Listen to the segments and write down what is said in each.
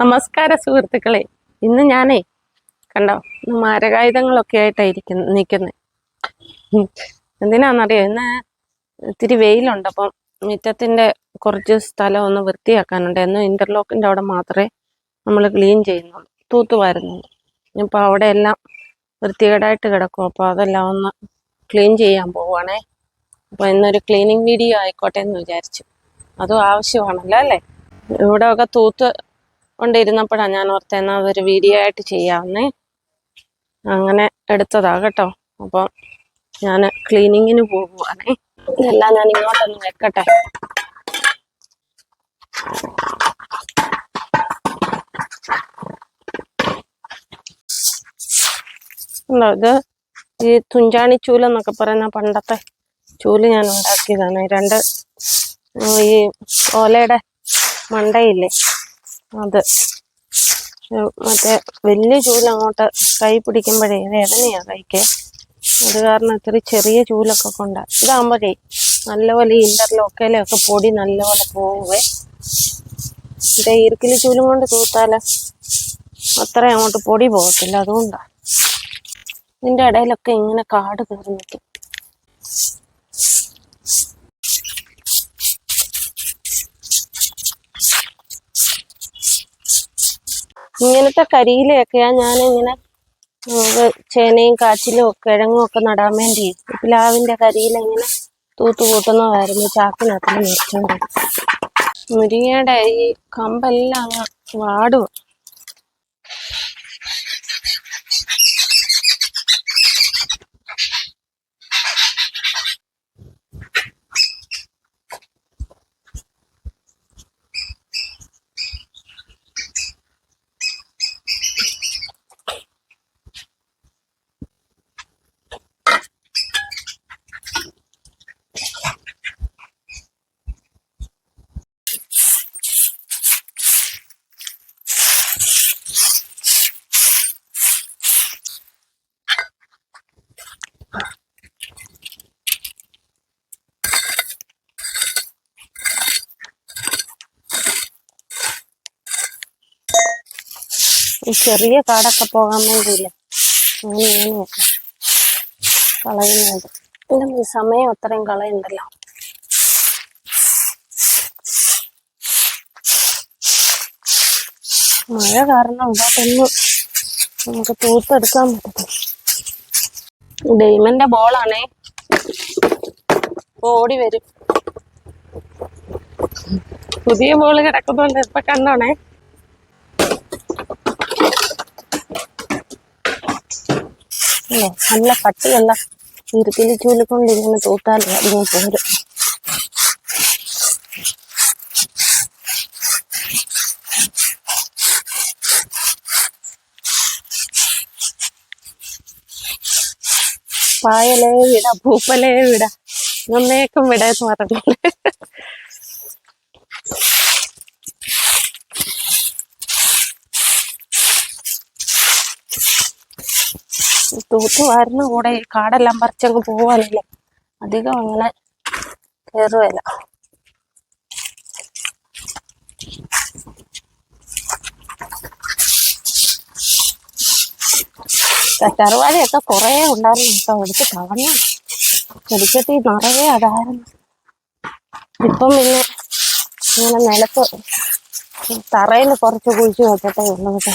നമസ്കാര സുഹൃത്തുക്കളെ ഇന്ന് ഞാനേ കണ്ടോ മാരകായുധങ്ങളൊക്കെ ആയിട്ടായിരിക്കും നിൽക്കുന്നത് എന്തിനാണെന്നറിയോ ഇന്ന് ഇത്തിരി വെയിലുണ്ട് അപ്പം മുറ്റത്തിന്റെ കുറച്ച് സ്ഥലം ഒന്ന് വൃത്തിയാക്കാനുണ്ട്. എന്ന് ഇന്റർലോക്കിന്റെ അവിടെ മാത്രമേ നമ്മൾ ക്ലീൻ ചെയ്യുന്നുള്ളൂ തൂത്തുവാരുന്നുള്ളൂ ഇപ്പോൾ അവിടെ എല്ലാം വൃത്തികേടായിട്ട് കിടക്കും അപ്പോൾ അതെല്ലാം ഒന്ന് ക്ലീൻ ചെയ്യാൻ പോവുകയാണേ. അപ്പോൾ ഇന്നൊരു ക്ലീനിങ് വീഡിയോ ആയിക്കോട്ടെ എന്ന് വിചാരിച്ചു. അതും ആവശ്യമാണല്ലോ അല്ലേ? ഇവിടെ ഒക്കെ തൂത്ത് കൊണ്ടിരുന്നപ്പോഴാണ് ഞാൻ ഓർത്തേന്ന അതൊരു വീഡിയോ ആയിട്ട് ചെയ്യാവുന്നേ. അങ്ങനെ എടുത്തതാ കേട്ടോ. അപ്പം ഞാൻ ക്ലീനിങ്ങിന് പോകുവാണേ ഇതെല്ലാം ഞാൻ ഇങ്ങോട്ടൊന്ന് വെക്കട്ടെ. ഉണ്ടോ ഇത്? ഈ തുഞ്ചാണി ചൂലെന്നൊക്കെ പറയുന്ന പണ്ടത്തെ ചൂൽ ഞാൻ ഉണ്ടാക്കിയതാണ്. രണ്ട് ഈ ഓലയുടെ മണ്ടയില്ലേ? അത്. മറ്റേ വലിയ ചൂൽ അങ്ങോട്ട് കൈ പിടിക്കുമ്പോഴേ വേദനയാ കൈക്ക്. അത് കാരണം ഇത്തിരി ചെറിയ ചൂലൊക്കെ കൊണ്ട. ഇതാകുമ്പോഴേ നല്ലപോലെ ഇന്റർലോക്കയിലൊക്കെ പൊടി നല്ലപോലെ പോവേ. മറ്റേ ഈർക്കിലി ചൂലും കൊണ്ട് തൂത്താൽ അത്ര അങ്ങോട്ട് പൊടി പോകത്തില്ല അതുകൊണ്ടാ. ഇതിന്റെ ഇടയിലൊക്കെ ഇങ്ങനെ കാട് കയറി നിൽക്കും ഇങ്ങനത്തെ കരിയിലൊക്കെയാ ഞാൻ ഇങ്ങനെ ചേനയും കാച്ചിലും കിഴങ്ങും ഒക്കെ നടാൻ വേണ്ടി പ്ലാവിന്റെ കരിയില ഇങ്ങനെ തൂത്ത് കൂട്ടുന്നതായിരുന്നു ചാക്കിനകത്ത് മുരിങ്ങയുടെ ഈ കമ്പെല്ലാം അങ്ങ് വാടുക ഈ ചെറിയ കാടൊക്കെ പോകാൻ വേണ്ടിയില്ല? കളയുന്നുണ്ട് പിന്നെ സമയം അത്രയും കളയുണ്ടല്ലോ. മഴ കാരണം ഇതൊന്നും നമുക്ക് തൂത്തെടുക്കാൻ പറ്റത്തില്ല. ഡെയ്മന്റെ ബോളാണേ. ഓടി വരും. പുതിയ ബോൾ കിടക്കുന്നുണ്ട് ഇപ്പൊ കണ്ടോണേ? അല്ലേ നല്ല പട്ടിയുള്ള ഇരുത്തിലി ചൂലിക്കൊണ്ട് ഇങ്ങനെ തൂത്താൽ അതിങ്ങനെ പോരും. പായലേ വിട പൂപ്പലേ വിട നന്നേക്കും വിട എന്ന് പറഞ്ഞില്ലേ തൂത്ത് വാരുന്ന കൂടെ ഈ കാടെല്ലാം പറിച്ചങ്ങ് പോവാനല്ലേ. അധികം അങ്ങനെ കയറുകയില്ല കറ്റാർവാഴയൊക്കെ കുറേ ഉണ്ടായിരുന്നു. കേട്ടോ എടുത്ത് കളഞ്ഞു ചെടിച്ചട്ടി നിറയെ അതായിരുന്നു. ഇപ്പം പിന്നെ ഇങ്ങനെ നിലത്ത് തറയിൽ കുറച്ച് കുഴിച്ച് വെച്ചിട്ടേ ഉള്ളൂ കേട്ടോ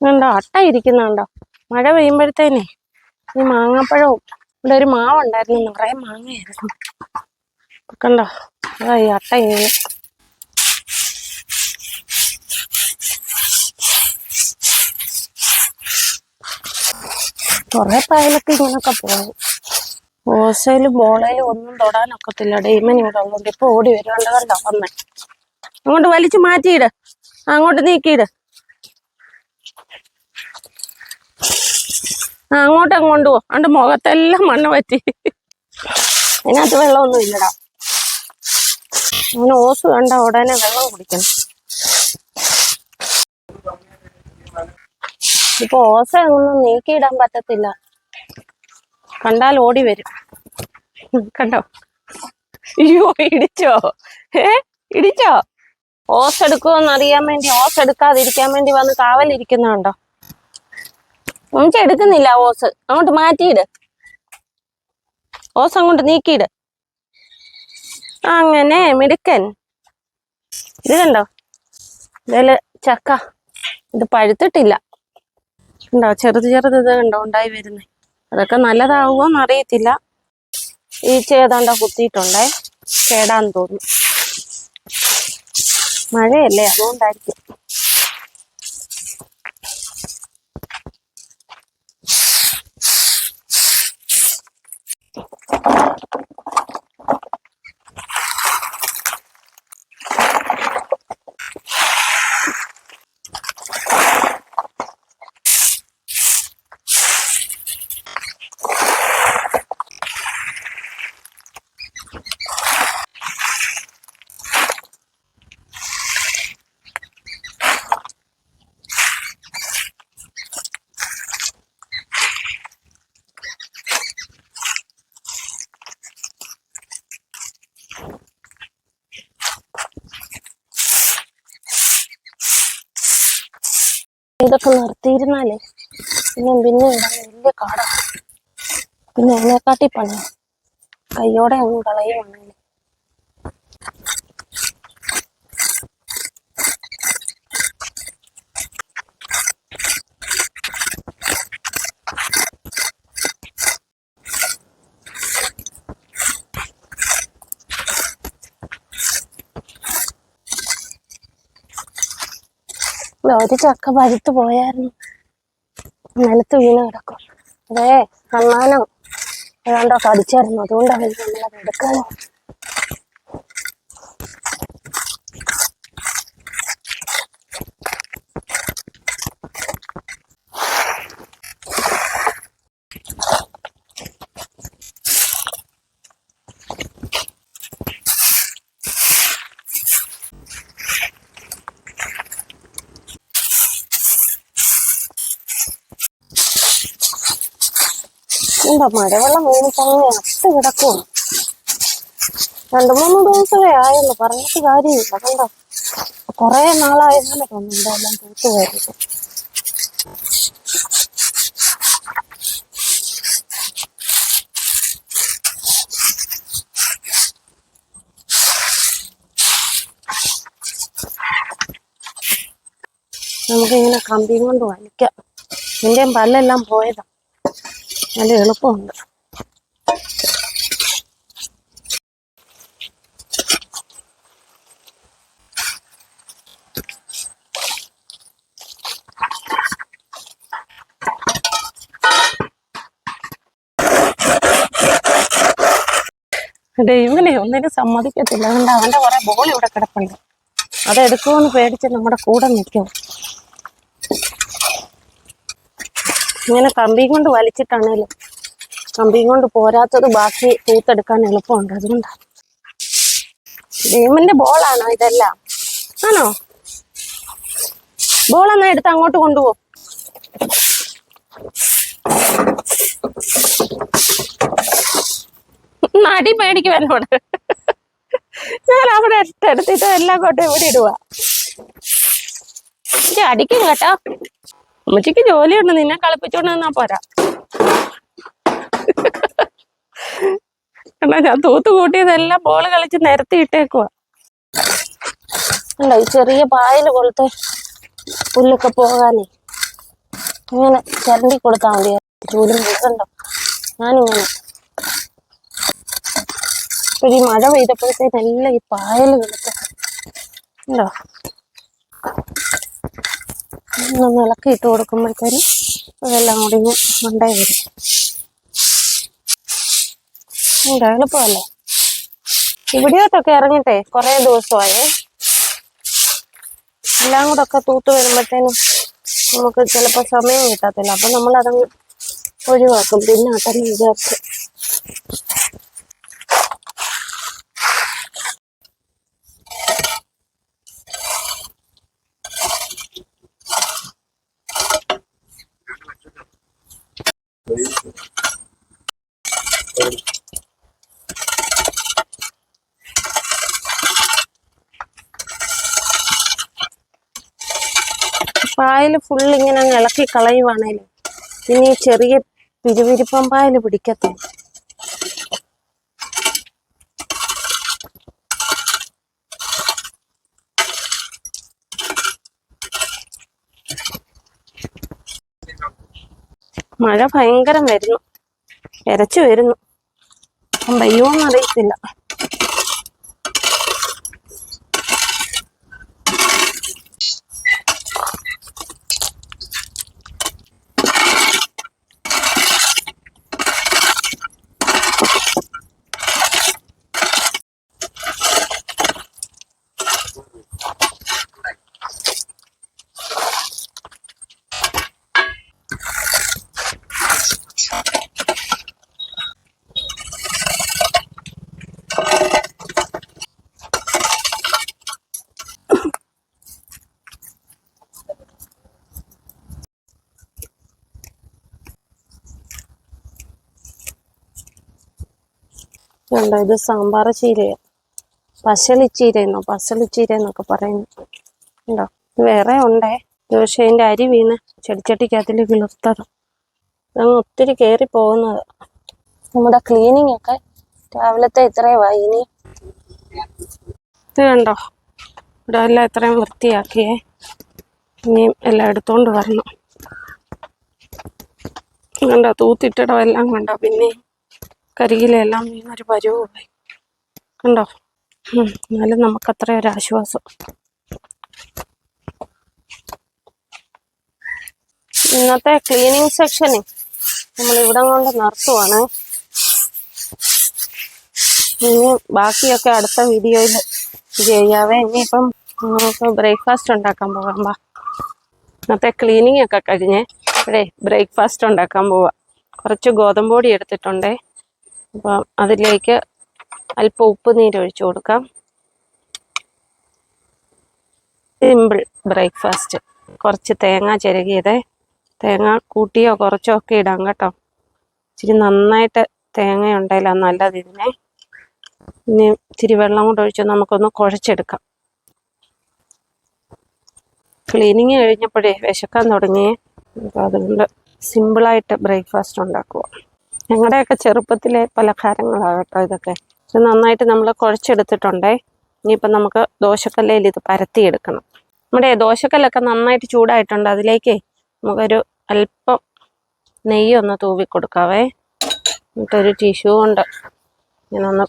കണ്ടോ അട്ട ഇരിക്കുന്നുണ്ടോ മഴ പെയ്യുമ്പോഴത്തേനെ ഈ മാങ്ങാപ്പഴവും ഇവിടെ ഒരു മാവുണ്ടായിരുന്നു. നിറയെ മാങ്ങയായിരുന്നു. കണ്ടോ? അതാ ഈ അട്ട ഇങ്ങനെ കുറെ പായലൊക്കെ ഇങ്ങനൊക്കെ പോകും ഓസയിലും ബോളയിലും ഒന്നും തൊടാനൊക്കത്തില്ല ഡെയ്മൻ ഇവിടെ ഉള്ളത് ഇപ്പൊ ഓടി വരുന്നുണ്ട് കണ്ടോ? അങ്ങോട്ട് വലിച്ചു മാറ്റിയിട്. അങ്ങോട്ട് നീക്കിയിട്. അങ്ങോട്ടും കൊണ്ടുപോ അവന്റെ മുഖത്തെല്ലാം മണ്ണ് പറ്റി. അതിനകത്ത് വെള്ളമൊന്നും ഇല്ലടാ. അങ്ങനെ ഓസ് കണ്ട ഉടനെ വെള്ളം കുടിക്കണം. ഇപ്പൊ ഓസ ഒന്നും നീക്കിയിടാൻ പറ്റത്തില്ല. കണ്ടാൽ ഓടി വരും. കണ്ടോ? അയ്യോ ഇടിച്ചോ? ഏ ഇടിച്ചോ? ഓസ് എടുക്കുമോ എന്നറിയാൻ വേണ്ടി ഓസ് എടുക്കാതിരിക്കാൻ വേണ്ടി വന്ന് കാവലിരിക്കുന്നുണ്ടോ? നമുക്ക് എടുക്കുന്നില്ല ഓസ്. അങ്ങോട്ട് മാറ്റിയിട്. ഓസ് അങ്ങോട്ട് നീക്കിയിട്. അങ്ങനെ മിടുക്കൻ. ഇത് കണ്ടോ? ഇതിൽ ചക്ക. ഇത് പഴുത്തിട്ടില്ല. ഉണ്ടോ ചെറുത് ചെറുത് ഇത് കണ്ടോ? ഉണ്ടായി വരുന്നേ. അതൊക്കെ നല്ലതാവുമോ എന്നറിയത്തില്ല. ഈ ഏതാണ്ടോ കുത്തിയിട്ടുണ്ടേ. കേടാന്ന് തോന്നുന്നു. മഴയല്ലേ? അതുകൊണ്ടായിരിക്കും. ഇതൊക്കെ നിർത്തിയിരുന്നാലേ പിന്നെ പിന്നെ വലിയ കാടാണ് പിന്നെ അതിനെക്കാട്ടി പണി. കയ്യോടെ അങ്ങ് കളയുവാണെങ്കിൽ ഒരു ചക്ക പഴുത്ത് പോയായിരുന്നു. നിലത്ത് വീണ് കിടക്കും. അതേ കണ്ണാനോ ഏതാണ്ടോ കടിച്ചായിരുന്നു. അതുകൊണ്ടാണ് നമ്മളത് എടുക്കാനോ എന്താ മഴവെള്ളം വീണിട്ട് അങ്ങ് അത്ത് കിടക്കും രണ്ടു മൂന്ന് ദിവസമേ ആയല്ലോ പറഞ്ഞിട്ട് കാര്യമില്ല. കണ്ടോ? കൊറേ നാളായതാണ് തോന്നുന്നുണ്ട് എല്ലാം കാര്യം നമുക്കിങ്ങനെ കമ്പിയും കൊണ്ട് വലിക്കാം. എന്റെയും പല്ലെല്ലാം പോയതാ. നല്ല എളുപ്പമുണ്ട്. ദൈവനെ ഒന്നിനും സമ്മതിക്കത്തില്ല. അതുകൊണ്ട് അവന്റെ കുറേ ബോൾ ഇവിടെ കിടപ്പുണ്ട്. അതെടുക്കുമെന്ന് പേടിച്ച് നമ്മുടെ കൂടെ നിൽക്കും. ഇങ്ങനെ കമ്പി കൊണ്ട് വലിച്ചിട്ടാണേലും കമ്പി കൊണ്ട് പോരാത്തത് ബാക്കി തൂത്തെടുക്കാൻ എളുപ്പമുണ്ട് അതുകൊണ്ടാണ് ഭീമന്റെ ബോളാണോ ഇതെല്ലാം? ആണോ? ബോൾ എന്നാ എടുത്ത് അങ്ങോട്ട് കൊണ്ടുപോ. നടി പേടിക്കും എന്നോട് ഞാൻ അവിടെ എടുത്തിട്ട് എല്ലാം കൊണ്ട് ഇവിടെ ഇത് അടിക്കും കേട്ടോ. അമ്മച്ചിക്ക് ജോലിയുണ്ട്. നിന്നെ കളിപ്പിച്ചോണ്ട് നിന്നാ പോരാ. എന്നാ ഞാൻ തൂത്ത് കൂട്ടിയതെല്ലാം ബോൾ കളിച്ച് നിരത്തി ഇട്ടേക്കുവാ. ഈ ചെറിയ പായൽ കൊളുത്ത് പുല്ലൊക്കെ പോകാനേ. ഇങ്ങനെ ചിരണ്ടി കൊടുത്താൽ മതി. ചൂലും കൊടുക്കണ്ടോ ഞാനിങ്ങനെ. ഇപ്പൊ ഈ മഴ പെയ്തപ്പോഴത്തേനെല്ലാം ഈ പായൽ കൊടുക്കണ്ടോ ഒന്ന് ഇളക്കി ഇട്ട് കൊടുക്കുമ്പോഴത്തേനും അതെല്ലാം കൂടി മണ്ടായി വരും. എളുപ്പമല്ലേ? ഇവിടെയോട്ടൊക്കെ ഇറങ്ങിട്ടെ കുറേ ദിവസമായേ. എല്ലാം കൂടെ ഒക്കെ തൂത്ത് വരുമ്പോഴത്തേനും നമുക്ക് ചിലപ്പോൾ സമയം കിട്ടത്തില്ല. അപ്പം നമ്മളതങ്ങ് ഒഴിവാക്കും. പിന്നെ അട്ടെന്ന് വിചാരിച്ച് പായൽ ഫുൾ ഇങ്ങനെ അങ്ങ് ഇളക്കി കളയുവാണേലും ഇനി ചെറിയ പിരിവിരിപ്പം പായൽ പിടിക്കത്തില്ല. മഴ ഭയങ്കരം വരുന്നു. ഇരച്ചു വരുന്നു. അപ്പം എന്ന് അറിയത്തില്ല. കണ്ടോ ഇത് സാമ്പാർ ചീരയാ പശളിച്ചീര എന്നോ പസളിച്ചീര എന്നൊക്കെ പറയുന്നു. ഉണ്ടോ? വേറെ ഉണ്ടേ. ദോശ അതിന്റെ അരി വീണ് ചെടിച്ചട്ടിക്കകത്തിൽ കിളിർത്തത് അങ്ങ് ഒത്തിരി കയറി പോകുന്നത്. നമ്മുടെ ക്ലീനിങ് ഒക്കെ രാവിലത്തെ ഇത്രയുമായി ഇനി ഇത് കണ്ടോ? ഇവിടെ എല്ലാം ഇത്രയും വൃത്തിയാക്കിയേ. ഇനിയും എല്ലാം എടുത്തോണ്ട് വരണം. കണ്ടോ? തൂത്തിട്ടിടം എല്ലാം കണ്ടോ പിന്നെ കരികിലെല്ലാം ഒരു പരുവായി കണ്ടോ? എന്നാലും നമുക്ക് അത്ര ഒരു ആശ്വാസം. ഇന്നത്തെ ക്ലീനിങ് സെക്ഷനെ നമ്മൾ ഇവിടെ കൊണ്ട് നിർത്തുവാണ്. ഇനി ബാക്കിയൊക്കെ അടുത്ത വീഡിയോയിൽ ചെയ്യാവേ. ഇനിയിപ്പം നമുക്ക് ബ്രേക്ക്ഫാസ്റ്റ് ഉണ്ടാക്കാൻ പോകാം. ബാ ഇന്നത്തെ ക്ലീനിങ് ഒക്കെ കഴിഞ്ഞ് ഇവിടെ ബ്രേക്ക്ഫാസ്റ്റ് ഉണ്ടാക്കാൻ പോവാം. കുറച്ച് ഗോതമ്പൊടി എടുത്തിട്ടുണ്ടേ. അപ്പം അതിലേക്ക് അല്പം ഉപ്പ് നീര് ഒഴിച്ചു കൊടുക്കാം. സിമ്പിൾ ബ്രേക്ക്ഫാസ്റ്റ് കുറച്ച് തേങ്ങ ചിരകിയത്. തേങ്ങ കൂട്ടിയോ കുറച്ചോ ഒക്കെ ഇടാം കേട്ടോ. ഇച്ചിരി നന്നായിട്ട് തേങ്ങ ഉണ്ടെങ്കിൽ നല്ലത് ഇതിനെ. ഇനി ഇച്ചിരി വെള്ളം കൂടെ ഒഴിച്ച് നമുക്കൊന്ന് കുഴച്ചെടുക്കാം. ക്ലീനിങ് കഴിഞ്ഞപ്പോഴേ വിശക്കാൻ തുടങ്ങി അപ്പോൾ അതുകൊണ്ട് സിമ്പിളായിട്ട് ബ്രേക്ക്ഫാസ്റ്റ് ഉണ്ടാക്കുക. ഞങ്ങളുടെയൊക്കെ ചെറുപ്പത്തിലെ പലഹാരങ്ങളാണ് കേട്ടോ ഇതൊക്കെ. ഇത് നന്നായിട്ട് നമ്മൾ കുഴച്ചെടുത്തിട്ടുണ്ടേ. ഇനിയിപ്പം നമുക്ക് ദോശക്കല്ലയിൽ ഇത് പരത്തിയെടുക്കണം. നമ്മുടെ ദോശക്കല്ലൊക്കെ നന്നായിട്ട് ചൂടായിട്ടുണ്ട്. അതിലേക്ക് നമുക്കൊരു അല്പം നെയ്യ് ഒന്ന് തൂവി കൊടുക്കാവേ. എന്നിട്ടൊരു ടിഷ്യൂ കൊണ്ട് ഇങ്ങനെ ഒന്ന്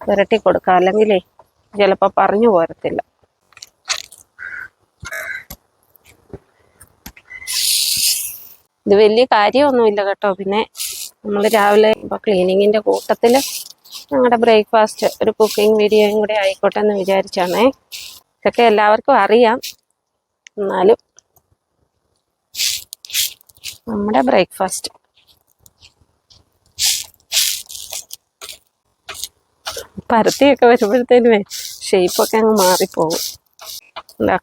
പുരട്ടി കൊടുക്കാം. അല്ലെങ്കിൽ ചിലപ്പോൾ പറഞ്ഞു പോരത്തില്ല. ഇത് വലിയ കാര്യമൊന്നുമില്ല കേട്ടോ. പിന്നെ നമ്മൾ രാവിലെ ഇപ്പോൾ ക്ലീനിങ്ങിന്റെ കൂട്ടത്തിൽ ഞങ്ങളുടെ ബ്രേക്ക്ഫാസ്റ്റ് ഒരു കുക്കിംഗ് വീഡിയോയും കൂടെ ആയിക്കോട്ടെ എന്ന് വിചാരിച്ചാണേ. ഇതൊക്കെ എല്ലാവർക്കും അറിയാം. എന്നാലും നമ്മുടെ ബ്രേക്ക്ഫാസ്റ്റ് പരത്തിയൊക്കെ വരുമ്പോഴത്തേനുമേ ഷേപ്പൊക്കെ അങ്ങ് മാറിപ്പോകും.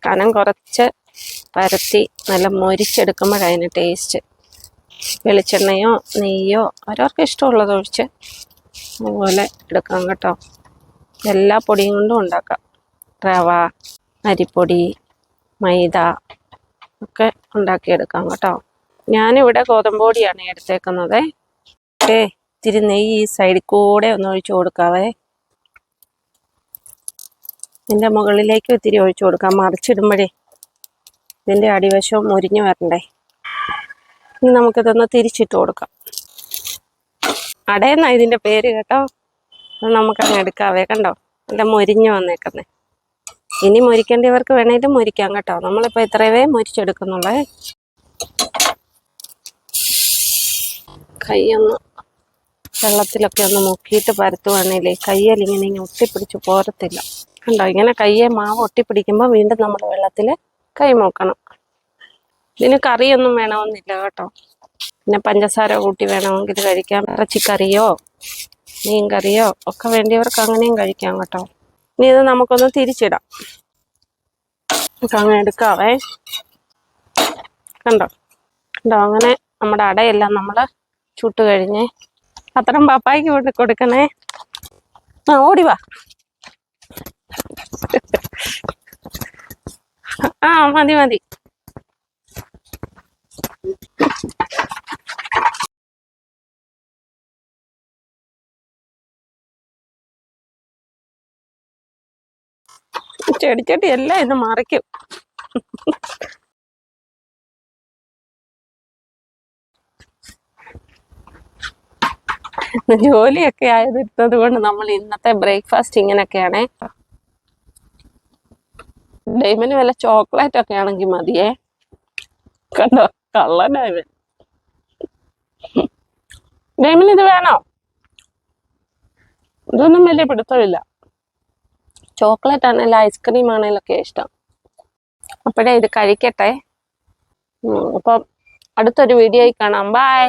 കനം കുറച്ച് പരത്തി നല്ല മൊരിച്ചെടുക്കുമ്പോഴതിന് ടേസ്റ്റ് വെളിച്ചെണ്ണയോ നെയ്യോ അവരവർക്ക് ഇഷ്ടമുള്ളത് ഒഴിച്ച് അതുപോലെ എടുക്കാം കേട്ടോ. എല്ലാ പൊടിയും കൊണ്ടും ഉണ്ടാക്കാം. റവ അരിപ്പൊടി മൈദ ഒക്കെ ഉണ്ടാക്കിയെടുക്കാം കേട്ടോ. ഞാനിവിടെ ഗോതമ്പ് പൊടിയാണ് എടുത്തേക്കുന്നത്. ഏ ഇത്തിരി നെയ്യ് ഈ സൈഡിൽ കൂടെ ഒന്ന് ഒഴിച്ചു കൊടുക്കാവേ. ഇതിന്റെ മുകളിലേക്ക് ഇത്തിരി ഒഴിച്ചു കൊടുക്കാം. മറിച്ചിടുമ്പോഴേ ഇതിന്റെ അടിവശവും മുരിഞ്ഞു വരണ്ടേ. ഇനി നമുക്കിതൊന്ന് തിരിച്ചിട്ട് കൊടുക്കാം. അടയെന്നാ ഇതിന്റെ പേര് കേട്ടോ? നമുക്കങ്ങ് എടുക്കാവേ. കണ്ടോ? നല്ല മൊരിഞ്ഞു വന്നേക്കുന്നേ. ഇനി മുരിക്കേണ്ടവർക്ക് വേണേലും മുരിക്കാം കേട്ടോ. നമ്മളിപ്പോൾ ഇത്രയേ മുരിച്ചെടുക്കുന്നുള്ളേ. കൈയൊന്ന് വെള്ളത്തിലൊക്കെ ഒന്ന് മുക്കിയിട്ട് പരത്തുവാണേലേ കയ്യിൽ ഇങ്ങനെ ഇങ്ങനെ ഒട്ടിപ്പിടിച്ച് പോരത്തില്ല. കണ്ടോ? ഇങ്ങനെ കയ്യെ മാവ് ഒട്ടിപ്പിടിക്കുമ്പോൾ വീണ്ടും നമ്മൾ വെള്ളത്തിൽ കൈ മുക്കണം. ഇതിന് കറിയൊന്നും വേണമെന്നില്ല കേട്ടോ. പിന്നെ പഞ്ചസാര കൂട്ടി വേണമെങ്കിൽ കഴിക്കാം. ഇറച്ചിക്കറിയോ മീൻ കറിയോ ഒക്കെ വേണ്ടിയവർക്ക് അങ്ങനെയും കഴിക്കാം കേട്ടോ. ഇനി ഇത് നമുക്കൊന്ന് തിരിച്ചിടാം. അങ്ങനെ എടുക്കാവേ. കണ്ടോ? കണ്ടോ? അങ്ങനെ നമ്മുടെ അടയെല്ലാം നമ്മൾ ചുട്ട് കഴിഞ്ഞ് അത്രയും പപ്പായ്ക്ക് കൊണ്ട് കൊടുക്കണേ. ആ ഓടി വാ. ആ മതി മതി. ചെടിച്ചട്ടി എല്ലാം ഇന്ന് മറിക്കും. ജോലിയൊക്കെ ആയതിരുന്നത് കൊണ്ട് നമ്മൾ ഇന്നത്തെ ബ്രേക്ക്ഫാസ്റ്റ് ഇങ്ങനെയൊക്കെയാണേ. ഡൈമിന് വല്ല ചോക്ലേറ്റ് ഒക്കെ ആണെങ്കിൽ മതിയേ. കണ്ടോ? കള്ളനായവൻ. ഡൈമിന് ഇത് വേണോ? ഇതൊന്നും വലിയ പിടുത്തമില്ല. ചോക്ലേറ്റ് ആണെങ്കിലും ഐസ്ക്രീം ആണെങ്കിലും ഒക്കെ ഇഷ്ടം. അപ്പോഴേ ഇത് കഴിക്കട്ടെ. അപ്പം അടുത്തൊരു വീഡിയോയിൽ കാണാം. ബൈ